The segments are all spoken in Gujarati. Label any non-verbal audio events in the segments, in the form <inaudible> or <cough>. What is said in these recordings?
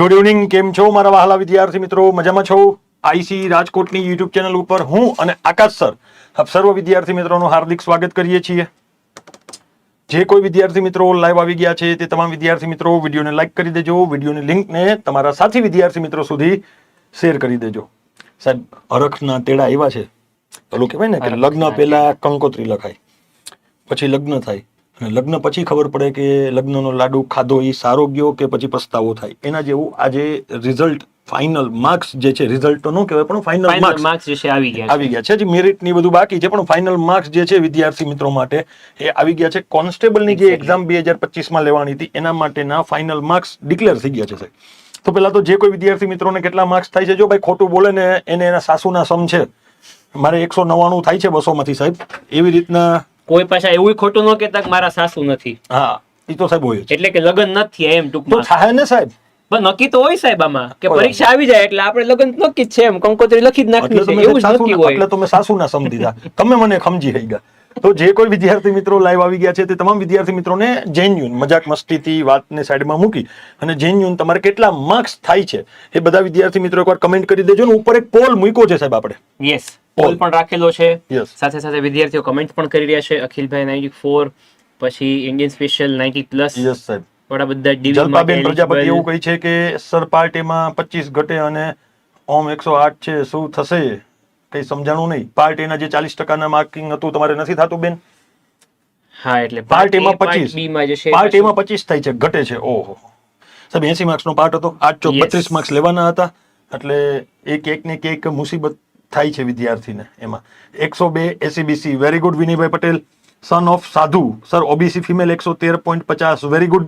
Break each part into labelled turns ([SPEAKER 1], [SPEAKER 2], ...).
[SPEAKER 1] ગુડ ઇવનિંગ કેમ છો મારા વહાલા વિદ્યાર્થી મિત્રો? મજામાં છો? આઈસી રાજકોટની યુટ્યુબ ચેનલ ઉપર હું અને આકાશ સર સર્વ વિદ્યાર્થી મિત્રોનું હાર્દિક સ્વાગત કરીએ છીએ. જે કોઈ વિદ્યાર્થી મિત્રો લાઈવ આવી ગયા છે તે તમામ વિદ્યાર્થી મિત્રો વિડીયોને લાઈક કરી દેજો. વિડીયોની લિંકને તમારા સાથી વિદ્યાર્થી મિત્રો સુધી શેર કરી દેજો. સાહેબ હરખના તેડા એવા છે. પેલું કહેવાય ને કે લગ્ન પહેલા કંકોત્રી લખાય પછી લગ્ન થાય. લગ્ન પછી ખબર પડે કે લગ્નનો લાડુ ખાધો એ સારો ગયો કે પછી પસ્તાવો થાય? એના જેવું આજે રિઝલ્ટ ફાઇનલ માર્ક્સ જે છે રિઝલ્ટ તો ન કહેવાય પણ ફાઇનલ માર્ક્સ
[SPEAKER 2] જે છે આવી ગયા
[SPEAKER 1] આવી ગયા છે. જે મેરિટની બધું બાકી છે પણ ફાઇનલ માર્ક્સ જે છે વિદ્યાર્થી મિત્રો માટે એ આવી ગયા છે. કોન્સ્ટેબલની જે એક્ઝામ બે હજાર પચીસમાં લેવાની હતી એના માટેના ફાઇનલ માર્ક્સ ડિક્લેર થઈ ગયા છે સાહેબ. તો પહેલા તો જે કોઈ વિદ્યાર્થી મિત્રોને કેટલા માર્ક્સ થાય છે જો ભાઈ ખોટું બોલે ને એને એના સાસુના સમ છે. મારે એકસો નવ્વાણું થાય છે બસો માંથી સાહેબ. એવી રીતના
[SPEAKER 2] કોઈ પાછા એવું ખોટું ન કેતા કે મારા સાસુ નથી.
[SPEAKER 1] હા એ તો સાહેબ હોય
[SPEAKER 2] એટલે કે લગ્ન નથી એમ ટૂંકમાં.
[SPEAKER 1] થાય ને સાહેબ?
[SPEAKER 2] પણ નક્કી તો હોય સાહેબ આમાં કે પરીક્ષા આવી જાય એટલે આપણે લગ્ન નક્કી જ છે એમ. કંકોત્રી લખી જ
[SPEAKER 1] નાખી
[SPEAKER 2] છે એવું જ નક્કી હોય.
[SPEAKER 1] એટલે તમે સાસુના સમ દીધા તમે મને સમજી થઈ ગયા. તો જે કોઈ વિદ્યાર્થી મિત્રો લાઈવ આવી ગયા છે તે તમામ વિદ્યાર્થી મિત્રોને જેન્યુન મજાક મસ્તીથી વાતને સાઈડમાં મૂકી અને જેન્યુન તમારે કેટલા માર્ક્સ થાય છે એ બધા વિદ્યાર્થી મિત્રો એકવાર કમેન્ટ કરી દેજો ને ઉપર એક પોલ મૂક્યો છે સાહેબ આપણે.
[SPEAKER 2] યસ પોલ પણ રાખેલો છે. સાથે સાથે વિદ્યાર્થીઓ કમેન્ટ પણ કરી રહ્યા છે. અખિલભાઈ નાઇન્ટી ફોર પછી Indian special ninety plus
[SPEAKER 1] yes સાહેબ.
[SPEAKER 2] થોડા બધા ડીવી
[SPEAKER 1] જલપાબેન પ્રજાપતિ એવું કહે છે કે સર પાર્ટીમાં પચીસ ઘટે અને ઓમ એકસો આઠ છે. શું થશે? કઈ સમજાણું નહીં. પાર્ટીના જે ચાલીસ ટકાના માર્કિંગ હતું તમારે નથી થતું બેન?
[SPEAKER 2] હા એટલે
[SPEAKER 1] પાર્ટ એમાં
[SPEAKER 2] part A, part
[SPEAKER 1] પચીસ.
[SPEAKER 2] B માં જે છે.
[SPEAKER 1] પાર્ટ એમાં પચીસ થાય છે ઘટે છે. ઓહો. સાહેબ એસી માર્ક્સ નો પાર્ટ હતો. આઠ ચોક બત્રીસ માર્ક્સ લેવાના હતા. એટલે એક એક ને એક મુસીબત થાય છે વિદ્યાર્થીને એમાં. એકસો બે SEBC very good Vinaybhai Patel son of Sadhu. Sir OBC female એકસો તેર પોઈન્ટ પચાસ વેરી ગુડ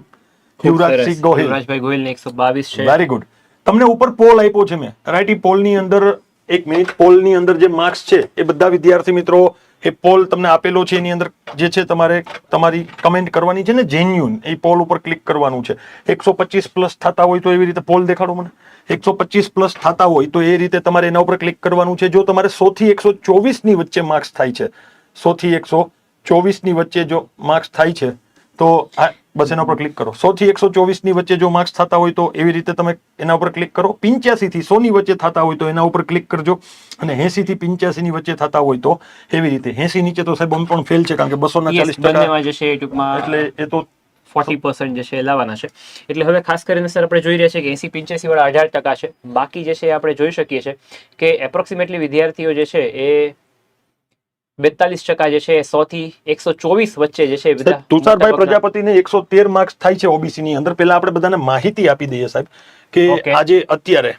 [SPEAKER 1] યુવરાજસિંહ ગોહિલ.
[SPEAKER 2] યુવરાજભાઈ ગોહિલ એકસો બાવીસ છે.
[SPEAKER 1] વેરી ગુડ તમને ઉપર પોલ આપ્યો છે મેં. રાઈટ પોલની અંદર એક મિનિટ પોલની અંદર જે માર્ક્સ છે એ બધા વિદ્યાર્થી મિત્રો એ પોલ તમને આપેલો છે એની અંદર જે છે તમારે તમારી કમેન્ટ કરવાની છે ને જેન્યુન એ પોલ ઉપર ક્લિક કરવાનું છે. એકસો પચીસ પ્લસ થતા હોય તો એવી રીતે પોલ દેખાડો મને. એકસો પચીસ પ્લસ થતા હોય તો એ રીતે તમારે એના ઉપર ક્લિક કરવાનું છે. જો તમારે સોથી એકસો ચોવીસની વચ્ચે માર્ક્સ થાય છે સોથી એકસો ચોવીસની વચ્ચે જો માર્ક્સ થાય છે તો આ બસ એના ઉપર ક્લિક કરો. સોથી એકસો ચોવીસની વચ્ચે જો માર્ક્સ થતા હોય તો એવી રીતે તમે એના ઉપર ક્લિક કરો. પિંચ્યાસીથી થી સો વચ્ચે થતા હોય તો એના ઉપર ક્લિક કરજો. અને એંસીથી પિંચ્યાસીની ની વચ્ચે થતા હોય તો એવી રીતે. એંસી નીચે તો સાહેબ આમ પણ ફેલ છે કારણ કે બસો ના ચાલીસ ટકા એટલે એ તો
[SPEAKER 2] ફોર્ટી પર્સન્ટ જે છે લાવવાના છે. એટલે હવે ખાસ કરીને સર આપણે જોઈ રહ્યા છીએ કે એસી પિંચ્યાસી વાળા અઢાર ટકા છે. બાકી જે છે એ આપણે જોઈ શકીએ છીએ કે એપ્રોક્સિમેટલી વિદ્યાર્થીઓ જે છે એ બેતાલીસ ટકા જે છે સો થી એકસો ચોવીસ વચ્ચે જે છે
[SPEAKER 1] તુષારભાઈ પ્રજાપતિને એકસો તેર માર્ક્સ થાય છે ઓબીસી ની અંદર. પેલા આપણે બધાને માહિતી આપી દઈએ સાહેબ કે આજે અત્યારે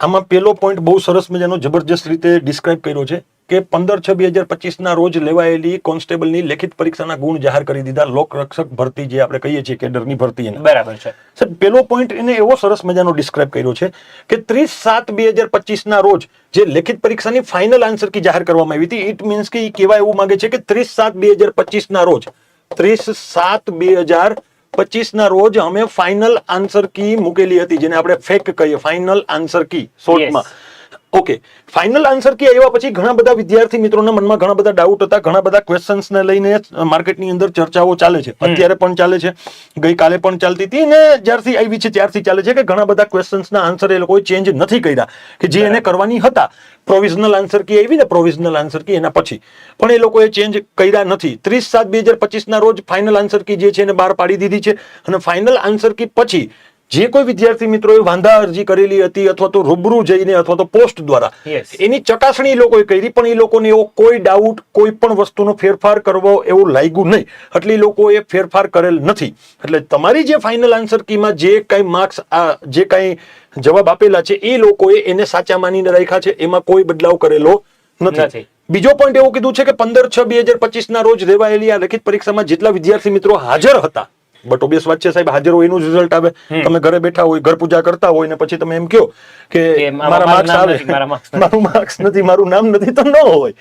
[SPEAKER 1] આમાં પેલો પોઈન્ટ બહુ સરસ મજાનો જબરજસ્ત રીતે ડિસ્ક્રાઇબ કર્યો છે. કે પંદર છ બે હજાર પચીસ ના રોજ લેવાયેલી કોન્સ્ટેબલની લેખિત પરીક્ષાના ગુણ જાહેર કરી દીધા. લોકરક્ષક ભરતી જે આપણે કહીએ છીએ કેડરની ભરતી એને.
[SPEAKER 2] બરાબર છે.
[SPEAKER 1] સાહેબ પેલો પોઈન્ટ એને એવો સરસ મજાનો ડિસ્ક્રાઇબ કર્યો છે કે ત્રીસ સાત બે હજાર પચીસ ના રોજ જે લેખિત પરીક્ષાની ફાઇનલ આન્સર કી જાહેર કરવામાં આવી હતી. ઇટ મીન્સ કે એ કહેવા એવું માંગે છે કે ત્રીસ સાત બે હજાર પચીસ ના રોજ ત્રીસ સાત બે હજાર પચીસ ના રોજ અમે ફાઇનલ આન્સર કી મૂકેલી હતી જેને આપણે ફેક કહીએ. ફાઇનલ આન્સર કી શોર્ટમાં ઓકે ફાઇનલ આન્સર કી આવ્યા પછી ઘણા બધા વિદ્યાર્થી મિત્રોના મનમાં ઘણા બધા ડાઉટ હતા ઘણા બધા ક્વેશ્ચન્સને લઈને માર્કેટની અંદર ચર્ચાઓ ચાલે છે. અત્યારે પણ ચાલે છે. ગઈકાલે પણ ચાલતી હતી ને જ્યારથી આવી છે ત્યારથી ચાલે છે કે ઘણા બધા ક્વેશ્ચન્સના આન્સર એ લોકોએ ચેન્જ નથી કર્યા કે જે એને કરવાની હતા. પ્રોવિઝનલ આન્સર કી આવી ને પ્રોવિઝનલ આન્સર કી એના પછી. પણ એ લોકોએ ચેન્જ કર્યા નથી. ત્રીસ સાત બે હજાર પચીસના રોજ ફાઇનલ આન્સર કી જે છે એને બહાર પાડી દીધી છે. અને ફાઇનલ આન્સર કી પછી જે કોઈ વિદ્યાર્થી મિત્રોએ વાંધા અરજી કરેલી હતી અથવા તો રૂબરૂ જઈને અથવા તો પોસ્ટ દ્વારા એની ચકાસણી એ લોકોએ કરી પણ એ લોકોને એવો કોઈ ડાઉટ કોઈ પણ વસ્તુનો ફેરફાર કરવો એવું લાગ્યું નહીં. એટલે એ લોકોએ ફેરફાર કરેલ નથી. એટલે તમારી જે ફાઇનલ આન્સર કીમાં જે કાંઈ માર્ક્સ જે કાંઈ જવાબ આપેલા છે એ લોકોએ એને સાચા માનીને રાખ્યા છે એમાં કોઈ બદલાવ કરેલો નથી. બીજો પોઈન્ટ એવું કીધું છે કે પંદર છ બે હજાર પચીસ ના રોજ લેવાયેલી આ લેખિત પરીક્ષામાં જેટલા વિદ્યાર્થી મિત્રો હાજર હતા બટ ઓબિયસ વાત છે સાહેબ હાજર હોય એનું રિઝલ્ટ આવે. તમે ઘરે બેઠા હોય ઘર પૂજા કરતા હોય ને પછી તમે એમ કહો કે
[SPEAKER 2] મારા-
[SPEAKER 1] મારા માર્ક્સ આવે.
[SPEAKER 2] મારા <laughs>
[SPEAKER 1] માર્ક્સ નથી. મારું નામ નથી તો ન હોય.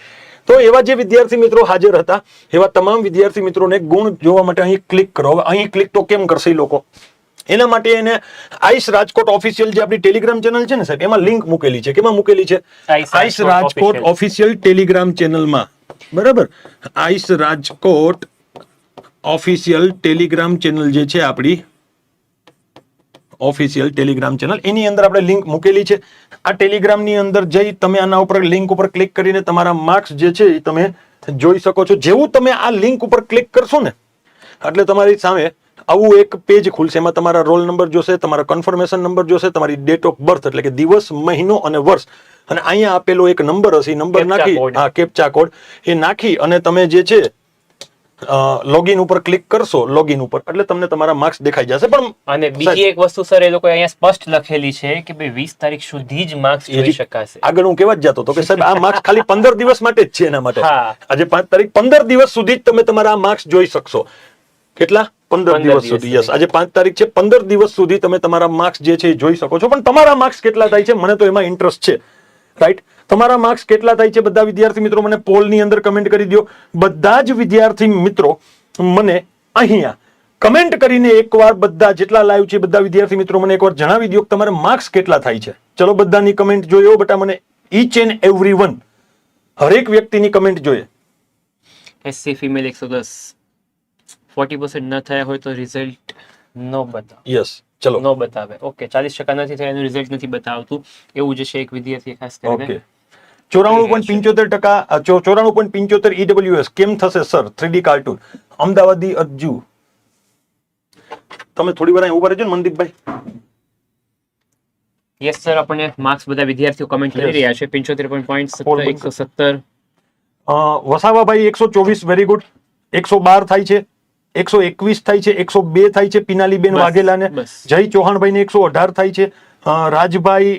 [SPEAKER 1] તો એવા જે વિદ્યાર્થી મિત્રો હાજર હતા એવા તમામ વિદ્યાર્થી મિત્રોને ગુણ જોવા માટે અહીં ક્લિક કરો. હવે અહીં ક્લિક તો કેમ કરશે લોકો? એના માટે એને આઈસ રાજકોટ ઓફિશિયલ જે આપણી ટેલિગ્રામ ચેનલ છે ને સાહેબ એમાં લિંક મૂકેલી છે. કેમાં મૂકેલી છે?
[SPEAKER 2] આઈસ રાજકોટ.
[SPEAKER 1] ઓફિશિયલ ટેલિગ્રામ ચેનલમાં બરાબર? ICE Rajkot official Telegram channel જે છે આપણી ઓફિશિયલ ટેલિગ્રામ ચેનલ એની અંદર આપણે લિંક મૂકેલી છે. આ ટેલિગ્રામની અંદર જઈ તમે આના ઉપર લિંક ઉપર ક્લિક કરીને તમારા માર્ક્સ જે છે એ તમે જોઈ શકો છો. જેવું તમે આ લિંક ઉપર ક્લિક કરશો ને એટલે તમારી સામે આવું એક પેજ ખુલશે. એમાં તમારા રોલ નંબર જોશે તમારા કન્ફર્મેશન નંબર જોશે તમારી ડેટ ઓફ બર્થ એટલે કે દિવસ મહિનો અને વર્ષ. અને અહીંયા આપેલો એક નંબર હશે નંબર નાખી. હા કેપ્ચા કોડ એ નાખી અને તમે જે છે લોગિન ઉપર ક્લિક કરશો લોગિન ઉપર. એટલે તમને તમારા માર્ક્સ દેખાઈ જશે. પણ
[SPEAKER 2] અને બીજી એક વસ્તુ સર એ લોકો અહીંયા સ્પષ્ટ લખેલી છે કે ભાઈ વીસ તારીખ સુધી જ માર્ક્સ જોઈ શકાશે.
[SPEAKER 1] આગળ હું કેવા જ જતો તો કે સાહેબ આ માર્ક્સ ખાલી પંદર દિવસ માટે જ છે એના માટે. આજે પાંચ તારીખ પંદર દિવસ સુધી જ તમે તમારા આ માર્ક્સ જોઈ શકશો. કેટલા? પંદર
[SPEAKER 2] 15
[SPEAKER 1] દિવસ સુધી. યસ આજે પાંચ તારીખ છે પંદર દિવસ સુધી તમે તમારા માર્ક્સ જે છે એ જોઈ શકો છો. પણ તમારા માર્ક્સ કેટલા થાય છે? મને તો એમાં ઇન્ટરેસ્ટ છે. રાઈટ તમારા માર્ક્સ કેટલા થાય છે બધા વિદ્યાર્થી મિત્રો? મને પોલની અંદર કમેન્ટ કરી દો બધા જ વિદ્યાર્થી મિત્રો મને અહીંયા કમેન્ટ કરીને એકવાર બધા જેટલા લાઈવ છે બધા વિદ્યાર્થી મિત્રો મને એકવાર જણાવી દો કે તમારે માર્ક્સ કેટલા થાય છે. ચલો બધાની કમેન્ટ જોયો બટા મને ઈચ એન્ડ એવરી વન હરેક વ્યક્તિની કમેન્ટ જોઈએ.
[SPEAKER 2] એસસી ફિમેલ એકસો દસ. ફોર્ટી પર્સન્ટ ન થયા હોય તો રિઝલ્ટ નો બતાવે.
[SPEAKER 1] યસ ચલો.
[SPEAKER 2] નો બતાવે. ઓકે ચાલીસ ટકા નથી થયા એનું રિઝલ્ટ નથી બતાવતું. એવું જે છે એક વિદ્યાર્થી ખાસ કરીને.
[SPEAKER 1] ચોરાણું પોઈન્ટ પંચોતેર ટકા ચોરાણું પોઈન્ટ પંચોતેર ઈડબ્લ્યુએસ કેમ થશે સર થ્રીડી કાર્ટૂન અમદાવાદી અરજુ તમે થોડી વાર ઊભા રહેજો ને મનદીપભાઈ
[SPEAKER 2] યસ સર આપણને માર્ક્સ બધા વિદ્યાર્થીઓ કમેન્ટ કરી રહ્યા છે. પંચોતેર પોઈન્ટ એકસો સત્તર.
[SPEAKER 1] અ, વસાવાભાઈ એકસો ચોવીસ વેરી ગુડ એકસો બાર થાય છે. એકસો એકવીસ થાય છે એકસો બે થાય છે પિનાલીબેન વાઘેલાને. જય ચૌહાણભાઈ ને એકસો અઢાર થાય છે. રાજભાઈ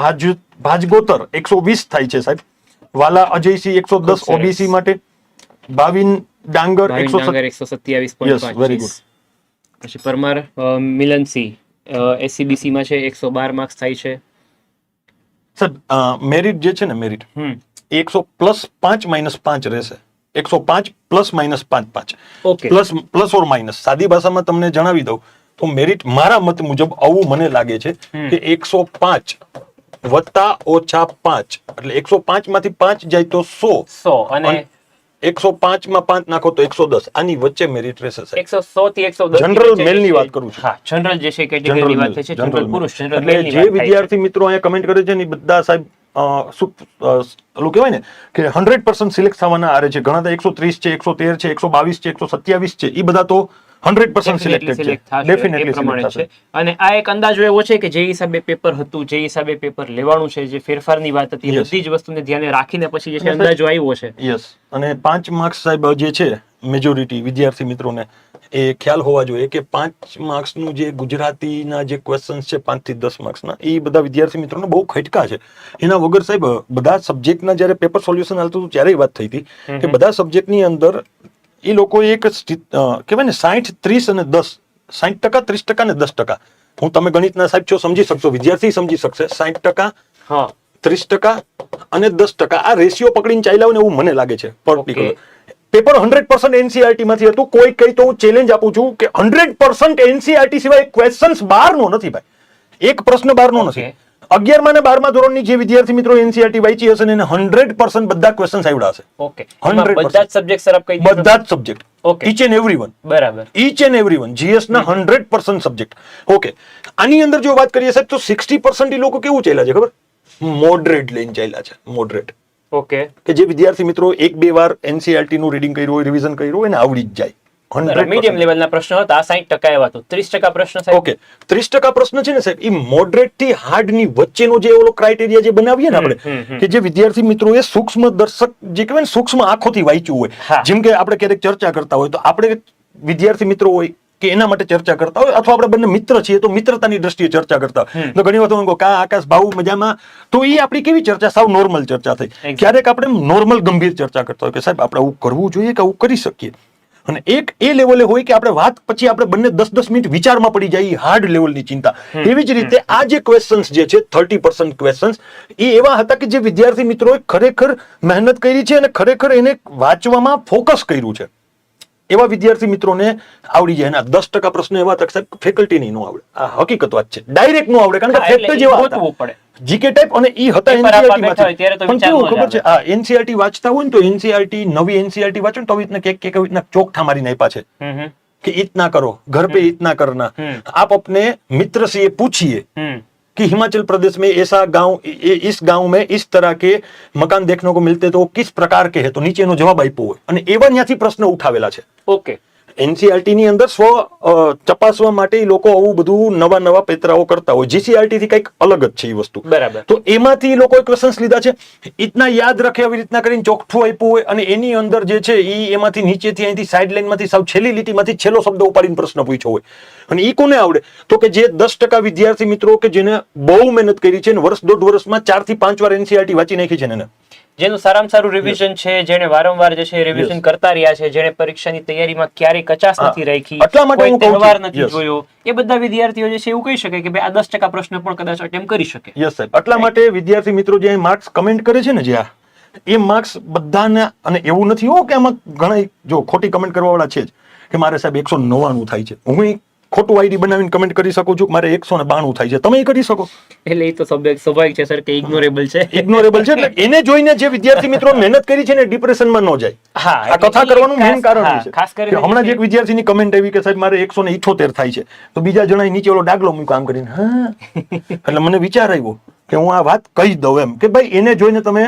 [SPEAKER 1] ભાજ ભાજગોતર એકસો વીસ થાય છે સાહેબ. વાલા અજયસિંહ એકસો દસ ઓબીસી માટે. ભાવિન ડાંગર એકસો
[SPEAKER 2] સત્યાવીસ
[SPEAKER 1] વેરી ગુડ.
[SPEAKER 2] પછી પરમાર મિલનસિંહ એસસીબીસી માં છે એકસો બાર માર્ક્સ થાય છે.
[SPEAKER 1] સર મેરિટ જે છે ને મેરિટ એકસો પ્લસ પાંચ માઇનસ પાંચ રહેશે. એકસો પાંચ પ્લસ માઇનસ પાંચ પાંચ. Plus plus or minus. સાદી ભાષામાં તમને જણાવી દઉં તો મેરિટ મારા મત મુજબ આવું મને લાગે છે કે એકસો પાંચ વત્તા ઓછા પાંચ. એટલે એકસો પાંચમાંથી પાંચ જાય તો સો.
[SPEAKER 2] સો અને
[SPEAKER 1] એકસો પાંચમાં પાંચ નાખો તો એકસો દસ. આની વચ્ચે મેરિટ રહેશે
[SPEAKER 2] એકસો સો થી એકસો દસ
[SPEAKER 1] જનરલ મેલની વાત કરું છું.
[SPEAKER 2] હા જનરલ જે છે કેટેગરીની વાત છે. જનરલ પુરુષ જનરલ
[SPEAKER 1] એટલે જે વિદ્યાર્થી મિત્રો અહીંયા કમેન્ટ કરે છે ને બધા સાહેબ ઓલું કહેવાય ને કે હંડ્રેડ પર્સન્ટ સિલેક્ટ થવાના આરે છે. ઘણા તો એકસો ત્રીસ છે એકસો તેર છે એકસો બાવીસ છે એકસો સત્યાવીસ છે. એ બધા તો હંડ્રેડ પર્સન્ટ સિલેક્ટેડ છે. ડેફિનેટલી
[SPEAKER 2] પ્રમાણે છે. અને આ એક અંદાજો એવો છે કે જે હિસાબે પેપર હતું જે હિસાબે પેપર લેવાનું છે જે ફેરફારની વાત હતી. બધી જ વસ્તુને ધ્યાને રાખીને પછી જે અંદાજો આવ્યો છે.
[SPEAKER 1] યસ અને પાંચ માર્ક્સ સાહેબ જે છે મેજોરિટી વિદ્યાર્થી મિત્રોને એ ખ્યાલ હોવા જોઈએ કે પાંચ માર્ક્સનું જે ગુજરાતીના જે ક્વેશ્ચન્સ છે પાંચથી દસ માર્ક્સના એ બધા વિદ્યાર્થી મિત્રોને બહુ ખટકા છે. એના વગર સાહેબ બધા સબ્જેક્ટના જ્યારે પેપર સોલ્યુશન હાલતું હતું ત્યારે વાત થઈ હતી કે બધા સબ્જેક્ટની અંદર એ લોકો એક કહેવાય ને સાઠ ત્રીસ અને દસ સાઠ ટકા ત્રીસ ટકા ને દસ ટકા. હું તમે ગણિતના સાહેબ છો સમજી શકશો વિદ્યાર્થી સમજી શકશે. સાઠ ટકા
[SPEAKER 2] હા.
[SPEAKER 1] ત્રીસ ટકા અને દસ ટકા. આ રેશિયો પકડીને ચાલ્યા ને એવું મને લાગે છે
[SPEAKER 2] particular.
[SPEAKER 1] Paper hundred percent NCERT માંથી હતું. કોઈ કઈ તો હું ચેલેન્જ આપું છું કે હંડ્રેડ પર્સન્ટ એનસીઆરટી સિવાય ક્વેશ્ચન્સ બહારનો નથી ભાઈ. એક પ્રશ્ન બહારનો નથી. અગિયારમાં ને બારમા ધોરણની જે વિદ્યાર્થી મિત્રો એનસીઆરટી વાંચી હશે ને એને હંડ્રેડ પર્સન્ટ બધા ક્વેશ્ચન્સ આવ્યા હશે
[SPEAKER 2] ઓકે
[SPEAKER 1] હંડ્રેડ
[SPEAKER 2] બધા જ સબ્જેક્ટ સર આપ કહી
[SPEAKER 1] બધા જ subject
[SPEAKER 2] okay
[SPEAKER 1] each and every one
[SPEAKER 2] બરાબર.
[SPEAKER 1] Each and every one GS ના હંડ્રેડ પર્સન્ટ સબ્જેક્ટ ઓકે આની અંદર જો વાત કરીએ સાહેબ તો સિક્સટી પર્સન્ટ લોકો કેવું ચાલ્યા છે ખબર? મોડરેટ લઈને ચાલ્યા છે. Moderate
[SPEAKER 2] okay.
[SPEAKER 1] કે જે વિદ્યાર્થી મિત્રો એક બે વાર એનસીઆરટી નું રીડિંગ કર્યું હોય રિવિઝન કર્યું હોય એને આવડી જ જાય.
[SPEAKER 2] મીડિયમ
[SPEAKER 1] 100%
[SPEAKER 2] લેવલના પ્રશ્નો હતા સાઈઠ ટકા એવા તો. ત્રીસ ટકા પ્રશ્ન સાહેબ?
[SPEAKER 1] ઓકે. ત્રીસ ટકા પ્રશ્ન છે ને સાહેબ એ મોડરેટથી હાર્ડની વચ્ચેનો જે ઓલો ક્રાઇટેરિયા જે બનાવીએ ને આપણે કે જે વિદ્યાર્થી મિત્રો એ સૂક્ષ્મ દર્શક જે કહેવાય ને સૂક્ષ્મ આંખોથી વાંચ્યું હોય. જેમ કે આપણે ક્યારેક ચર્ચા કરતા હોય તો આપણે વિદ્યાર્થી મિત્રો હોય કે એના માટે ચર્ચા કરતા હોય અથવા આપણે બંને મિત્ર છીએ તો મિત્રતાની દ્રષ્ટિએ ચર્ચા કરતા તો ઘણી વખત હું કા આકાશ ભાવ મજામાં તો એ આપણી કેવી ચર્ચા? સાવ નોર્મલ ચર્ચા થઈ. ક્યારેક આપણે નોર્મલ ગંભીર ચર્ચા કરતા હોય કે સાહેબ આપણે આવું કરવું જોઈએ કે આવું કરી શકીએ? અને એક એ લેવલે હોય કે આપણે વાત પછી આપણે બંને દસ દસ મિનિટ વિચારમાં પડી જાય હાર્ડ લેવલની ચિંતા. એવી જ રીતે આ જે ક્વેશ્ચન્સ જે છે થર્ટી પર્સન્ટ ક્વેશ્ચન્સ એ એવા હતા કે જે વિદ્યાર્થી મિત્રોએ ખરેખર મહેનત કરી છે અને ખરેખર એને વાંચવામાં ફોકસ કર્યું છે. એવા વિદ્યાર્થી મિત્રોને આવડી જાય. એના દસ ટકા પ્રશ્ન એવા તક ફેકલ્ટી ફેકલ્ટીની નું આવડે. આ હકીકત વાત છે. ડાયરેક્ટનું આવડે. કારણ કે
[SPEAKER 2] ફેક્ટ
[SPEAKER 1] જ
[SPEAKER 2] એવા
[SPEAKER 1] જીકે ટાઈપ અને ઈ હતા
[SPEAKER 2] એનસીઆરટી
[SPEAKER 1] માંથી. પણ કેવું ખબર છે? આ એનસીઆરટી વાંચતા હોય ને તો એનસીઆરટી નવી એનસીઆરટી વાંચો ને તો આવી રીતના કેક કેક આવી રીતના ચોકઠા મારી નાખ્યા છે.
[SPEAKER 2] કે ઇતના
[SPEAKER 1] કરો. ઘર પે ઇતના કરના. આપ અપને
[SPEAKER 2] મિત્ર
[SPEAKER 1] સે પૂછીએ. मित्र से ये पूछिए
[SPEAKER 2] હમ
[SPEAKER 1] कि हिमाचल प्रदेश में ऐसा गांव इ- इस गांव में इस तरह के मकान देखने को मिलते तो वो किस प्रकार के है तो નીચેનો જવાબ આપ્યો હોય અને એવા ત્યાંથી પ્રશ્ન ઉઠાવેલા છે
[SPEAKER 2] ઓકે
[SPEAKER 1] એનસીઆરટી ની અંદર સ્વ અ, ચપાસવા માટે લોકો આવું બધું નવા નવા પેતરાઓ કરતા હોય. જીસીઆરટી થી કંઈક અલગ જ છે એ વસ્તુ.
[SPEAKER 2] બરાબર.
[SPEAKER 1] તો એમાંથી લોકોએ ક્વેશ્ચન્સ લીધા છે. ઇતના યાદ રાખે આવી રીતના કરીને ચોખ્ઠું આપ્યું હોય અને એની અંદર જે છે એ એમાંથી નીચેથી અહીંથી સાઈડ લાઈનમાંથી સાવ છેલ્લી લીટીમાંથી છેલ્લો શબ્દ ઉપાડીને પ્રશ્ન પૂછ્યો હોય. અને એ કોને આવડે? તો કે જે દસ ટકા વિદ્યાર્થી મિત્રો કે જેને બહુ મહેનત કરી છે અને વર્ષ દોઢ વર્ષમાં ચારથી પાંચ વાર એનસીઆરટી વાંચી નાખી છે ને.
[SPEAKER 2] જેનું સારામાં સારું રિવિઝન છે જેને વારંવાર જે છે રિવિઝન કરતા રહ્યા છે જેને પરીક્ષાની તૈયારીમાં ક્યારેય
[SPEAKER 1] કચાસ
[SPEAKER 2] નથી રાખી
[SPEAKER 1] એટલા માટે હું.
[SPEAKER 2] તહેવાર નથી જોયો. એ બધા વિદ્યાર્થીઓ જે છે એવું કહી શકે કે ભાઈ આ દસ ટકા પ્રશ્ન પણ કદાચ અટેમ્પ કરી શકે.
[SPEAKER 1] યસ સાહેબ. એટલા માટે વિદ્યાર્થી મિત્રો જે માર્ક્સ કમેન્ટ કરે છે ને જે આ એ માર્ક્સ બધાને અને એવું નથી હો કે આમાં ઘણા જો ખોટી કમેન્ટ કરવા વાળા છે જ કે મારે સાહેબ એકસો નવ્વાણું થાય છે. હું ખોટું આઈડી બનાવીને કમેન્ટ કરી શકું છું. મારે એકસો ને બાણું થાય છે. તમે એ કરી શકો.
[SPEAKER 2] એટલે એ તો સ્વાભાવિક છે સર કે ઇગ્નોરેબલ છે.
[SPEAKER 1] ઇગ્નોરેબલ છે એટલે એને જોઈને જે વિદ્યાર્થી મિત્રો મહેનત કરી છે ને ડિપ્રેશનમાં ન જાય.
[SPEAKER 2] હા
[SPEAKER 1] આ કથા કરવાનું મેઇન કારણ છે.
[SPEAKER 2] ખાસ કરીને
[SPEAKER 1] હમણાં જ
[SPEAKER 2] જે
[SPEAKER 1] એક વિદ્યાર્થીની કમેન્ટ આવી કે સાહેબ મારે એકસો ને ઇઠોતેર થાય છે. તો બીજા જણાએ નીચે ઓલો ડાગલો મૂક્યો આમ કરીને હા. <laughs> એટલે મને વિચાર આવ્યો કે હું આ વાત કહી દઉં એમ. કે ભાઈ એને જોઈને તમે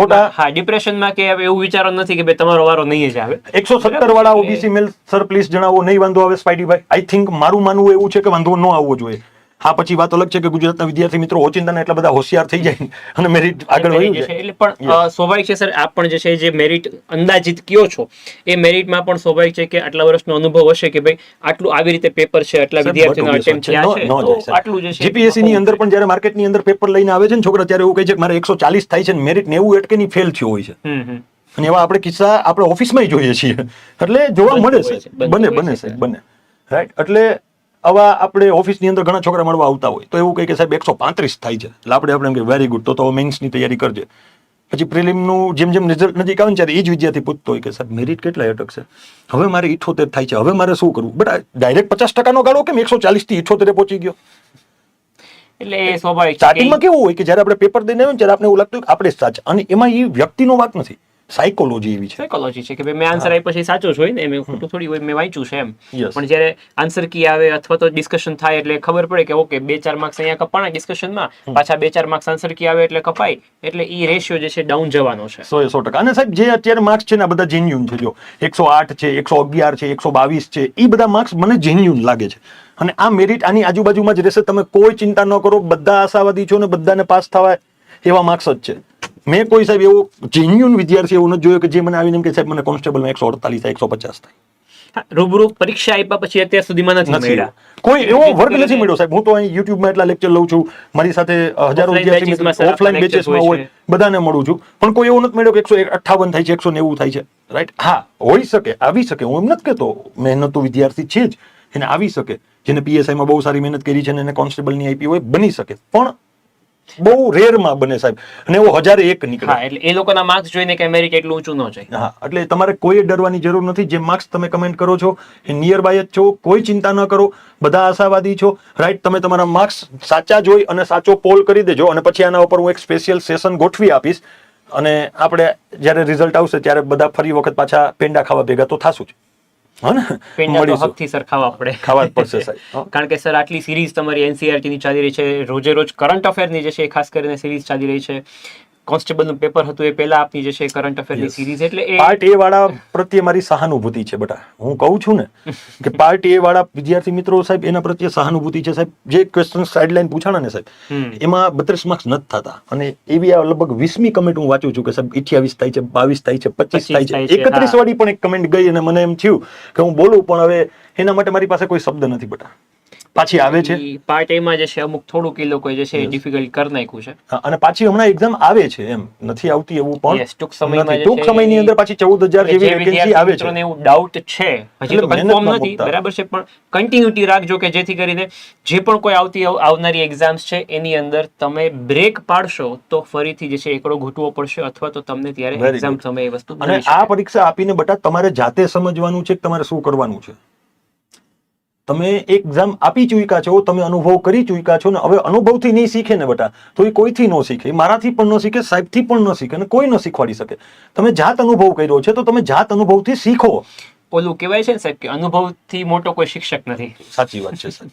[SPEAKER 1] ખોટા
[SPEAKER 2] હા ડિપ્રેશનમાં કે એવું વિચારો નથી કે ભાઈ તમારો વારો નહીં જ આવે.
[SPEAKER 1] એકસો સત્તર વાળા ઓબીસી મેલ સર પ્લીઝ જણાવો નહીં વાંધો આવે સ્પાઈડીભાઈ આઈ થિંક મારું માનવું એવું છે કે વાંધો ન આવવો જોઈએ. હા પછી વાત અલગ છે કે ગુજરાતના વિદ્યાર્થી મિત્રો ઓચિંતાના એટલા બધા હોશિયાર થઈ જાય અને મેરિટ આગળ
[SPEAKER 2] છે
[SPEAKER 1] છે
[SPEAKER 2] એટલે પણ સ્વાભાવિક છે સર આપ પણ જે છે જે મેરિટ અંદાજિત કયો છો એ મેરિટમાં પણ સ્વાભાવિક છે કે આટલા વર્ષનો અનુભવ હશે કે ભાઈ આટલું આવી રીતે પેપર છે આટલા વિદ્યાર્થીનો અટેમ્પ થયા છે? તો આટલું જે છે
[SPEAKER 1] જીપીએસસી ની અંદર પણ જયારે માર્કેટની અંદર પેપર લઈને આવે છે ને છોકરા ત્યારે એવું કહે છે કે મારે એકસો ચાલીસ થાય છે મેરિટ નેવું એટકે ની ફેલ થયો હોય છે. અને એવા આપણે કિસ્સા આપણે ઓફિસમાં જોઈએ છીએ. એટલે જોવા મળે છે બને બને
[SPEAKER 2] છે,
[SPEAKER 1] બને. રાઈટ એટલે આવા આપણે ઓફિસની અંદર ઘણા છોકરા મળવા આવતા હોય તો એવું કહે કે સાહેબ એકસો પાંત્રીસ થાય છે. એટલે આપણે આપણે એમ કે વેરી ગુડ તો તો મેન્સની તૈયારી કરજે. પછી પ્રિલિમનું જેમ જેમ રિઝલ્ટ નજીક આવે ને ત્યારે એ જ વિદ્યાર્થી પૂછતો હોય કે સાહેબ મેરિટ કેટલા અટકશે? હવે મારે ઇઠોતેર થાય છે હવે મારે શું કરવું? બટ ડાયરેક્ટ પચાસ ટકાનો ગાળો કેમ એકસો ચાલીસથી ઇઠોતેરે પહોંચી ગયો?
[SPEAKER 2] એટલે સ્વાભાવિક
[SPEAKER 1] સ્ટાર્ટિંગમાં કેવું હોય કે જ્યારે આપણે પેપર દઈને આવ્યો ને ત્યારે આપણે એવું લાગતું કે આપણે સાચા અને એમાં એ વ્યક્તિનો વાક નથી. સાયકોલોજી એવી છે.
[SPEAKER 2] સાયકોલોજી છે કે ભાઈ મેં આન્સર આપ્યો છે સાચો જ હોય ને મેં ખોટું થોડી હોય મેં વાંચ્યું છે એમ. પણ જ્યારે આન્સર કી આવે અથવા તો ડિસ્કશન થાય એટલે ખબર પડે કે ઓકે બે ચાર માર્ક્સ અહીંયા કપાણા ડિસ્કશનમાં પાછા બે ચાર માર્ક્સ આન્સર કી આવે એટલે કપાય. એટલે ઈ રેશિયો જે છે ડાઉન જવાનો છે.
[SPEAKER 1] સો સો ટકા. અને સાહેબ જે અત્યારે માર્ક્સ છે ને આ બધા જેન્યુન છે જો. એકસો આઠ છે એકસો અગિયાર છે એકસો બાવીસ છે એ બધા માર્ક્સ મને જેન્યુન લાગે છે. અને આ મેરિટ આની આજુબાજુમાં જ રહેશે. તમે કોઈ ચિંતા ન કરો. બધા આશાવાદી છો ને બધાને પાસ થવા એવા માર્ક્સ જ છે. મેં કોઈ સાહેબ એવો જેન્યુન વિદ્યાર્થી એવું નથી જોયો કે જે મને આવીને એમ કે સાહેબ મને કોન્સ્ટેબલમાં એકસો અડતાલીસ એકસો પચાસ થાય.
[SPEAKER 2] રૂબરૂ પરીક્ષા આપ્યા પછી અત્યાર સુધીમાં નથી મળ્યા.
[SPEAKER 1] કોઈ એવો વર્ગ નથી મળ્યો સાહેબ. હું તો અહીં યુટ્યુબમાં એટલા લેક્ચર લઉં છું. મારી સાથે હજારો વિદ્યાર્થી ઓફલાઈન બેચેસમાં હોય બધાને મળું છું. પણ કોઈ એવું નથી મળ્યો કે એકસો અઠાવન થાય છે એકસો નેવું થાય છે. રાઈટ હા હોઈ શકે આવી શકે. હું એમ નથી કહેતો. મહેનતુ વિદ્યાર્થી છે જ. એને આવી શકે. જેને પીએસઆઈમાં બહુ સારી મહેનત કરી છે અને એને કોન્સ્ટેબલની આપી હોય બની શકે. પણ બહુ રેરમાં બને સાહેબ. અને એવો હજારે એક નીકળે.
[SPEAKER 2] એટલે એ લોકોના માર્ક્સ જોઈને કે અમેરિકા એટલું ઊંચું ન જાય.
[SPEAKER 1] હા એટલે તમારે કોઈ ડરવાની જરૂર નથી. જે માર્ક્સ તમે કમેન્ટ કરો છો એ નિયર બાય જ છો કોઈ ચિંતા ન કરો. બધા આશાવાદી છો. રાઈટ તમે તમારા માર્ક્સ સાચા જોઈ અને સાચો પોલ કરી દેજો અને પછી આના ઉપર હું એક સ્પેશિયલ સેશન ગોઠવી આપીશ. અને આપણે જ્યારે રિઝલ્ટ આવશે ત્યારે બધા ફરી વખત પાછા પેંડા ખાવા ભેગા તો થાશું જ. ને?
[SPEAKER 2] પેંડા ખાવા પડે.
[SPEAKER 1] ખાવા પડશે સાહેબ.
[SPEAKER 2] કારણ કે સર આટલી સિરીઝ તમારી એનસીઆરટી ની ચાલી રહી છે. રોજે રોજ કરંટ અફેરની જે છે ખાસ કરીને સિરીઝ ચાલી રહી છે. કોન્સ્ટેબલનું પેપર હતું એ પહેલા આપની જે છે કરંટ અફેરની. સિરીઝ એટલે એ
[SPEAKER 1] પાર્ટ એ વાળા પ્રત્યે મારી સહાનુભૂતિ છે બટા. હું કહું છું ને કે પાર્ટ એ વાળા વિદ્યાર્થી મિત્રો સાહેબ એના પ્રત્યે સહાનુભૂતિ છે સાહેબ. જે ક્વેશ્ચન સાઇડલાઈન પૂછાણા ને સાહેબ એમાં બત્રીસ માર્ક્સ નથી થતા. અને એવી આ લગભગ વીસમી કમેન્ટ હું વાંચું છું કે સાહેબ અઠ્યાવીસ થાય છે બાવીસ થાય છે પચીસ થાય છે, એકત્રીસ વાળી પણ એક કમેન્ટ ગઈ અને મને એમ થયું કે હું બોલું પણ હવે એના માટે મારી પાસે કોઈ શબ્દ નથી બેટા. પાછી આવે છે?
[SPEAKER 2] પાર્ટ એમાં જે છે અમુક થોડુંક એ લોકો જે છે ડિફિકલ્ટ કરી નાખ્યું છે.
[SPEAKER 1] અને પાછી હમણાં એક્ઝામ આવે છે એમ. નથી આવતી એવું પણ
[SPEAKER 2] ટૂંક સમયમાં
[SPEAKER 1] ટૂંક સમયની અંદર પાછી ચૌદ હજાર જેવી વેકેન્સી આવે છે.
[SPEAKER 2] એવું ડાઉટ છે હજી તો કન્ફર્મ નથી. બરાબર છે પણ કન્ટિન્યુટી રાખજો કે જેથી કરીને જે પણ કોઈ આવતી આવનારી એક્ઝામ્સ છે એની અંદર તમે બ્રેક પાડશો તો ફરીથી જે છે એકડો ઘૂંટવો પડશે અથવા તો તમને ત્યારે એક્ઝામ. સમયે વસ્તુ
[SPEAKER 1] અને આ પરીક્ષા આપીને બટા તમારે જાતે સમજવાનું છે કે તમારે શું કરવાનું છે? તમે એક્ઝામ આપી ચૂક્યા છો તમે અનુભવ કરી ચૂક્યા છો ને હવે અનુભવથી નહીં શીખે ને બટા. તો એ કોઈથી ન શીખે મારાથી પણ ન શીખે સાહેબથી પણ ન શીખે અને કોઈ ન શીખવાડી શકે. તમે જાત અનુભવ કર્યો છે તો તમે જાત અનુભવથી શીખો.
[SPEAKER 2] ઓલું કહેવાય છે ને સાહેબ કે અનુભવથી મોટો કોઈ શિક્ષક નથી.
[SPEAKER 1] સાચી વાત છે
[SPEAKER 2] sir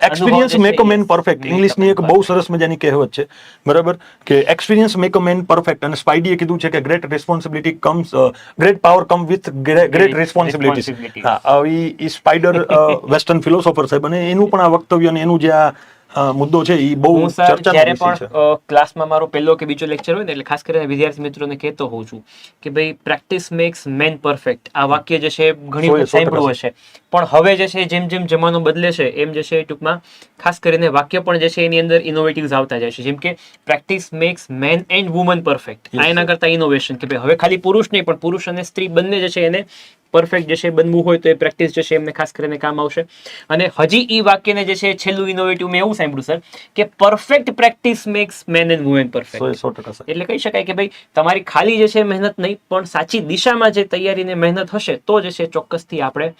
[SPEAKER 1] experience
[SPEAKER 2] make a man perfect
[SPEAKER 1] ઇંગ્લિશની એક બહુ સરસ મજાની કહેવત છે બરાબર? કે experience make a man perfect અને સ્પાઈડીએ કીધું છે કે great responsibility comes great power come with
[SPEAKER 2] great responsibility
[SPEAKER 1] હા આવી સ્પાઈડર વેસ્ટર્ન ફિલોસોફર સાહેબ અને એનું પણ આ વક્તવ્ય અને એનું જે આ મુદ્દો છે એ બહુ
[SPEAKER 2] જ્યારે પણ ક્લાસમાં મારો પહેલો કે બીજો લેક્ચર હોય ને એટલે ખાસ કરીને વિદ્યાર્થી મિત્રોને કહેતો હોઉં છું કે ભાઈ પ્રેક્ટિસ મેક્સ મેન પરફેક્ટ આ વાક્ય જે છે ઘણી વખત સાંભળ્યું હશે. પણ હવે જે છે જેમ જેમ જમાનો બદલે છે એમ જે છે ટૂંકમાં ખાસ કરીને વાક્ય પણ જે છે એની અંદર ઇનોવેટિવ્સ આવતા જાય છે. જેમ કે practice makes man and woman
[SPEAKER 1] perfect
[SPEAKER 2] આ એના કરતા ઇનોવેશન કે ભાઈ હવે ખાલી પુરુષ નહીં પણ પુરુષ અને સ્ત્રી બંને જે છે એને પરફેક્ટ જે છે બનવું હોય તો એ પ્રેક્ટિસ જે છે એમને ખાસ કરીને કામ આવશે. અને હજી એ વાક્યને જે છે છેલ્લું ઇનોવેટિવ મેં એવું સાંભળ્યું સર કે perfect
[SPEAKER 1] practice
[SPEAKER 2] makes
[SPEAKER 1] man and women perfect
[SPEAKER 2] એટલે કહી શકાય કે ભાઈ તમારી ખાલી જે છે મહેનત નહીં પણ સાચી દિશામાં જે તૈયારીને મહેનત હશે તો જે છે ચોક્કસથી આપણે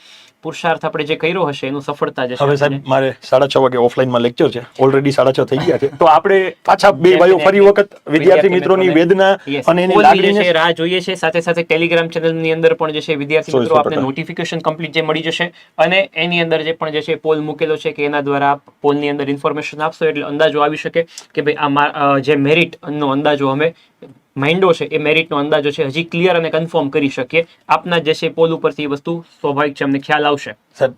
[SPEAKER 2] પુરુષાર્થ આપણે જે કર્યો હશે એનું સફળતા જશે
[SPEAKER 1] હવે સાહેબ મારે સાડા છ વાગે ઓફલાઈનમાં લેક્ચર છે. ઓલરેડી સાડા છ થઈ ગયા છે. તો આપણે પાછા બે ભાઈઓ ફરી વખત વિદ્યાર્થી મિત્રોની વેદના અને એની લાગણીને
[SPEAKER 2] રાહ જોઈએ છે. સાથે સાથે ટેલિગ્રામ ચેનલની અંદર પણ જે છે વિદ્યાર્થી મિત્રો આપને નોટિફિકેશન કમ્પ્લીટ જે મળી જશે અને એની અંદર જે પણ જે છે પોલ મૂકેલો છે કે એના દ્વારા પોલની અંદર ઇન્ફોર્મેશન આપશો એટલે અંદાજો આવી શકે કે ભાઈ આ જે મેરિટ નો અંદાજો અમે માઇન્ડો છે એ મેરિટનો અંદાજો છે. હજી ક્લિયર અને કન્ફર્મ કરી શકીએ. આપના જે છે પોલ ઉપરથી એ વસ્તુ સ્વાભાવિક છે અમને ખ્યાલ આવશે.
[SPEAKER 1] સાહેબ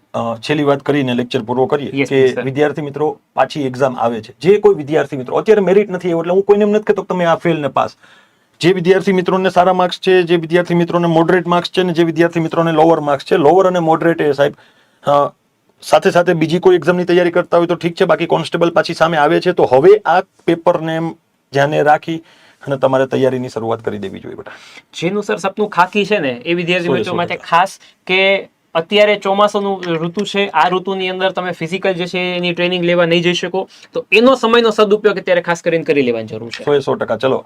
[SPEAKER 1] છેલ્લી વાત કરીને લેક્ચર પૂરો કરીએ કે વિદ્યાર્થી મિત્રો પાછી એક્ઝામ આવે છે. જે કોઈ વિદ્યાર્થી મિત્રો અત્યારે મેરિટ નથી એવું એટલે હું કોઈને એમ નથી કહેતો તમે આ ફેલ ને પાસ. જે વિદ્યાર્થી મિત્રોને સારા માર્ક્સ છે જે વિદ્યાર્થી મિત્રોને મોડરેટ માર્ક્સ છે ને જે વિદ્યાર્થી મિત્રોને લોઅર માર્ક્સ છે લોઅર અને મોડરેટ એ સાહેબ સાથે સાથે બીજી કોઈ એક્ઝામની તૈયારી કરતા હોય તો ઠીક છે બાકી કોન્સ્ટેબલ પાછી સામે આવે છે. તો હવે આ પેપરને એમ ધ્યાને રાખી અને તમારે તૈયારીની શરૂઆત કરી દેવી જોઈએ બેટા.
[SPEAKER 2] જેનું સર સપનું ખાકી છે ને એ વિદ્યાર્થી મિત્રો માટે ખાસ કે અત્યારે ચોમાસાનું ઋતુ છે આ ઋતુની અંદર તમે ફિઝિકલ જે છે એની ટ્રેનિંગ લેવા નહીં જઈ શકો તો એનો સમયનો સદુપયોગ અત્યારે ખાસ કરીને કરી લેવાની જરૂર છે.
[SPEAKER 1] સો સો ટકા. ચલો